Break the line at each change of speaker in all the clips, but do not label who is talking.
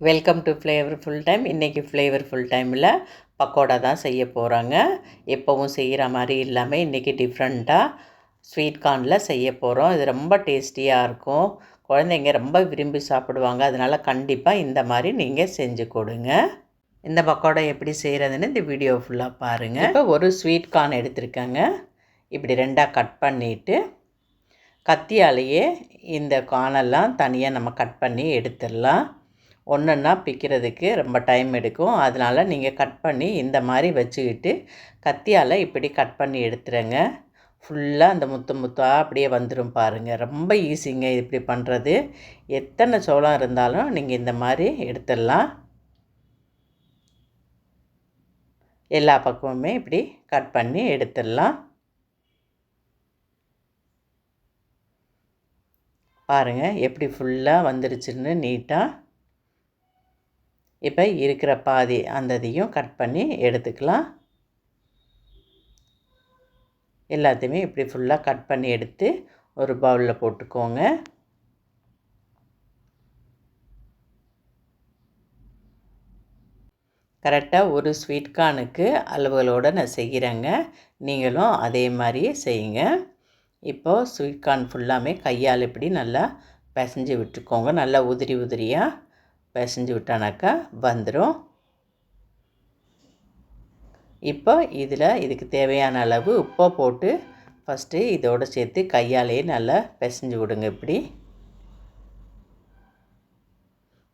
Welcome to flavour full time இன்றைக்கி flavour full டைமில் பக்கோடா தான் செய்ய போகிறாங்க எப்போவும் செய்கிற மாதிரி இல்லாமல் இன்றைக்கி டிஃப்ரெண்ட்டாக ஸ்வீட் கார்னில் செய்ய போகிறோம் இது ரொம்ப டேஸ்டியாக இருக்கும். குழந்தைங்க ரொம்ப விரும்பி சாப்பிடுவாங்க. அதனால் கண்டிப்பாக இந்த மாதிரி நீங்கள் செஞ்சு கொடுங்க. இந்த பக்கோடா எப்படி செய்கிறதுன்னு இந்த வீடியோ ஃபுல்லாக பாருங்கள் இப்போ ஒரு ஸ்வீட் கார்ன் எடுத்திருக்கேங்க. இப்படி ரெண்டாக கட் பண்ணிவிட்டு கத்தியாலேயே இந்த கார்னெல்லாம் தனியாக நம்ம கட் பண்ணி எடுத்துடலாம். ஒன்றுன்னா பிக்கிறதுக்கு ரொம்ப டைம் எடுக்கும். அதனால் நீங்கள் கட் பண்ணி இந்த மாதிரி வச்சுக்கிட்டு கத்தியால் இப்படி கட் பண்ணி எடுத்துருங்க. ஃபுல்லாக அந்த முத்து முத்தாக அப்படியே வந்துடும் பாருங்கள் ரொம்ப ஈஸிங்க இப்படி பண்ணுறது எத்தனை சோளம் இருந்தாலும் நீங்கள் இந்த மாதிரி எடுத்துடலாம். எல்லா பக்கமுமே இப்படி கட் பண்ணி எடுத்துடலாம். பாருங்கள் எப்படி ஃபுல்லாக வந்துருச்சுன்னு நீட்டாக இப்போ இருக்கிற பாதி அந்த இதையும் கட் பண்ணி எடுத்துக்கலாம். எல்லாத்தையுமே இப்படி ஃபுல்லாக கட் பண்ணி எடுத்து ஒரு பவுலில் போட்டுக்கோங்க. கரெக்டாக ஒரு ஸ்வீட் கார்னுக்கு அளவுகளோடு நான் செய்கிறேங்க. நீங்களும் அதே மாதிரியே செய்யுங்க. இப்போது ஸ்வீட் கார்ன் ஃபுல்லாமே கையால் இப்படி நல்லா பிசைஞ்சு விட்டுக்கோங்க. நல்லா உதிரி உதிரியாக பிசைஞ்சு விட்டானாக்கா வந்துடும் இப்போ இதில் இதுக்கு தேவையான அளவு உப்பை போட்டு ஃபஸ்ட்டு இதோடு சேர்த்து கையாலேயே நல்லா பிசைஞ்சு விடுங்க இப்படி.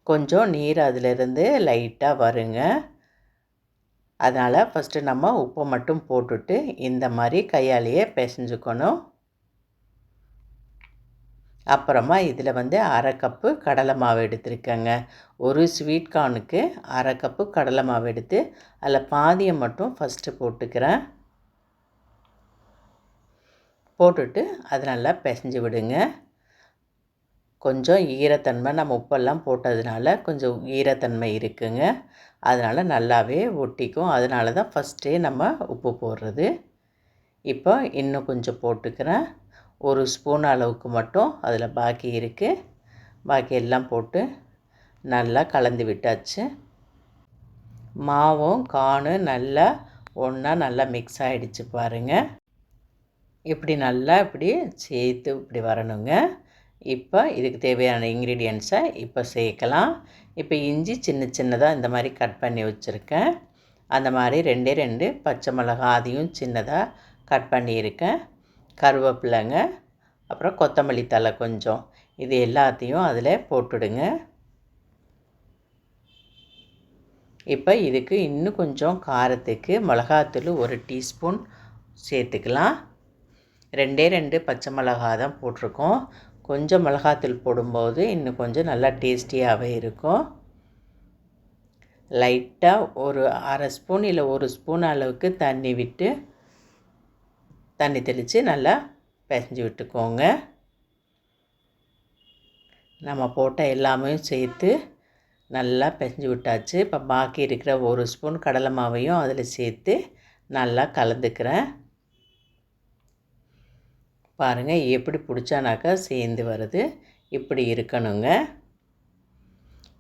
கொஞ்சம் நீர் அதிலிருந்து லைட்டாக வருங்க. அதனால் ஃபஸ்ட்டு நம்ம உப்பை மட்டும் போட்டுட்டு இந்த மாதிரி கையாலேயே பிசைஞ்சுக்கணும். அப்புறமா இதில் வந்து அரை கப்பு கடலை மாவு எடுத்திருக்கேங்க. ஒரு ஸ்வீட் கார்னுக்கு அரை கப்பு கடலை மாவு எடுத்து அதில் பாதியை மட்டும் ஃபஸ்ட்டு போட்டுக்கிறேன். போட்டுட்டு அதை நல்லா பிசைஞ்சு விடுங்க. கொஞ்சம் ஈரத்தன்மை நம்ம உப்பெல்லாம் போட்டதுனால கொஞ்சம் ஈரத்தன்மை இருக்குங்க. அதனால் நல்லாவே ஒட்டிக்கும். அதனால தான் ஃபஸ்ட்டே நம்ம உப்பு போடுறது. இப்போ இன்னும் கொஞ்சம் போட்டுக்கிறேன். ஒரு ஸ்பூன் அளவுக்கு மட்டும் அதில் பாக்கி இருக்குது பாக்கி எல்லாம் போட்டு நல்லா கலந்து விட்டாச்சு. மாவும் காணும் நல்லா ஒன்றா நல்லா மிக்ஸ் ஆகிடுச்சு பாருங்கள் இப்படி நல்லா இப்படி சேர்த்து இப்படி வரணுங்க. இப்போ இதுக்கு தேவையான இன்க்ரீடியன்ஸை இப்போ சேர்க்கலாம். இப்போ இஞ்சி சின்ன சின்னதாக இந்த மாதிரி கட் பண்ணி வச்சுருக்கேன். அந்த மாதிரி ரெண்டே ரெண்டு பச்சை மிளகா அதையும் சின்னதாக கட் பண்ணியிருக்கேன். கருவேப்பிலைங்க அப்புறம் கொத்தமல்லி தலை கொஞ்சம். இது எல்லாத்தையும் அதில் போட்டுடுங்க. இப்போ இதுக்கு இன்னும் கொஞ்சம் காரத்துக்கு மிளகாத்தூள் ஒரு டீஸ்பூன் சேர்த்துக்கலாம். ரெண்டே ரெண்டு பச்சை மிளகா தான் போட்டிருக்கோம். கொஞ்சம் மிளகாத்தூள் போடும்போது இன்னும் கொஞ்சம் நல்லா டேஸ்டியாகவே இருக்கும். லைட்டாக ஒரு அரை ஸ்பூன் இல்லை ஒரு ஸ்பூன் அளவுக்கு தண்ணி விட்டு தண்ணி தெளித்து நல்லா பிசைஞ்சு விட்டுக்கோங்க. நம்ம போட்ட எல்லாமே சேர்த்து நல்லா பிசைஞ்சு விட்டாச்சு. இப்போ பாக்கி இருக்கிற ஒரு ஸ்பூன் கடலை மாவையும் அதில் சேர்த்து நல்லா கலந்துக்கிறேன். பாருங்கள் எப்படி பிடிச்சானாக்கா சேர்ந்து வருது. இப்படி இருக்கணுங்க.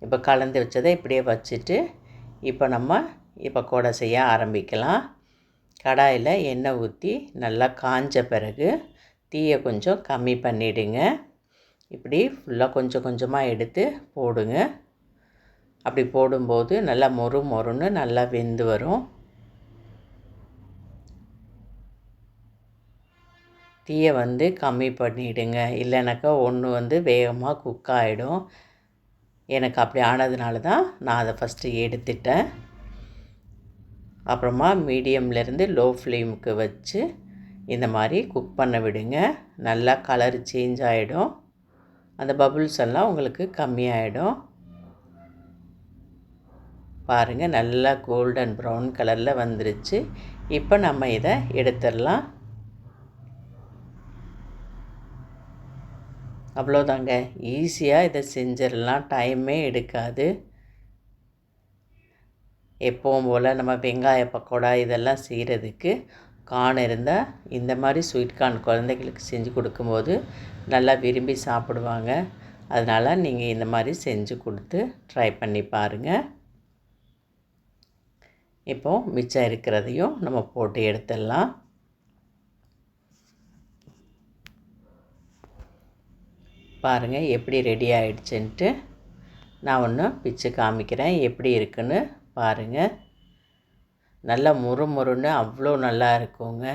இப்போ கலந்து வச்சதை இப்படியே வச்சுட்டு இப்போ நம்ம இப்போ கூட செய்ய ஆரம்பிக்கலாம். கடாயில் எண்ணெய் ஊற்றி நல்லா காஞ்ச பிறகு தீயை கொஞ்சம் கம்மி பண்ணிவிடுங்க இப்படி ஃபுல்லாக கொஞ்சம் கொஞ்சமாக எடுத்து போடுங்க. அப்படி போடும்போது நல்லா மொறு மொறுன்னு நல்லா வெந்து வரும். தீயை வந்து கம்மி பண்ணிவிடுங்க இல்லைனாக்கா ஒன்று வந்து வேகமாக குக் ஆகிடும் எனக்கு அப்படி ஆனதுனால தான் நான் அதை ஃபஸ்ட்டு எடுத்துட்டேன். அப்புறமா மீடியம்லேருந்து லோ ஃப்ளேமுக்கு வச்சு இந்த மாதிரி குக் பண்ண விடுங்க. நல்லா கலர் சேஞ்ச் ஆகிடும் அந்த பபுள்ஸ் எல்லாம் உங்களுக்கு கம்மியாயிடும். பாருங்கள் நல்லா கோல்டன் ப்ரௌன் கலரில் வந்துருச்சு. இப்போ நம்ம இதை எடுத்துடலாம். அவ்வளோதாங்க. ஈஸியாக இதை செஞ்சிடலாம். டைமே எடுக்காது. எப்பவும் போல் நம்ம வெங்காய பக்கோடா இதெல்லாம் செய்கிறதுக்கு கார்ன் இருந்தால் இந்த மாதிரி ஸ்வீட் கார்ன் குழந்தைகளுக்கு செஞ்சு கொடுக்கும்போது நல்லா விரும்பி சாப்பிடுவாங்க. அதனால் நீங்கள் இந்த மாதிரி செஞ்சு கொடுத்து ட்ரை பண்ணி பாருங்கள் இப்போது மிச்சம் இருக்கிறதையும் நம்ம போட்டு எடுத்துடலாம். பாருங்கள் எப்படி ரெடி ஆகிடுச்சுன்ட்டு நான் ஒன்று பிச்சு காமிக்கிறேன் எப்படி இருக்குன்னு. பாருங்கள் நல்லா முறு முறுன்னு அவ்வளோ நல்லா இருக்குங்க.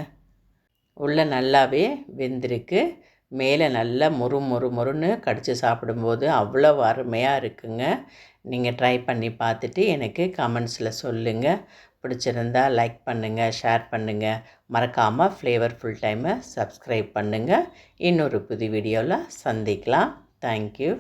உள்ளே நல்லாவே வெந்திருக்கு. மேலே நல்லா முறு முறு முறுன்னு கடித்து சாப்பிடும்போது அவ்வளோ அருமையாக இருக்குங்க. நீங்கள் ட்ரை பண்ணி பார்த்துட்டு எனக்கு கமெண்ட்ஸில் சொல்லுங்கள் பிடிச்சிருந்தா லைக் பண்ணுங்கள் ஷேர் பண்ணுங்கள் மறக்காமல் ஃப்ளேவர் ஃபுல் டைமை சப்ஸ்கிரைப் பண்ணுங்கள் இன்னொரு புது வீடியோவில் சந்திக்கலாம். தேங்க்யூ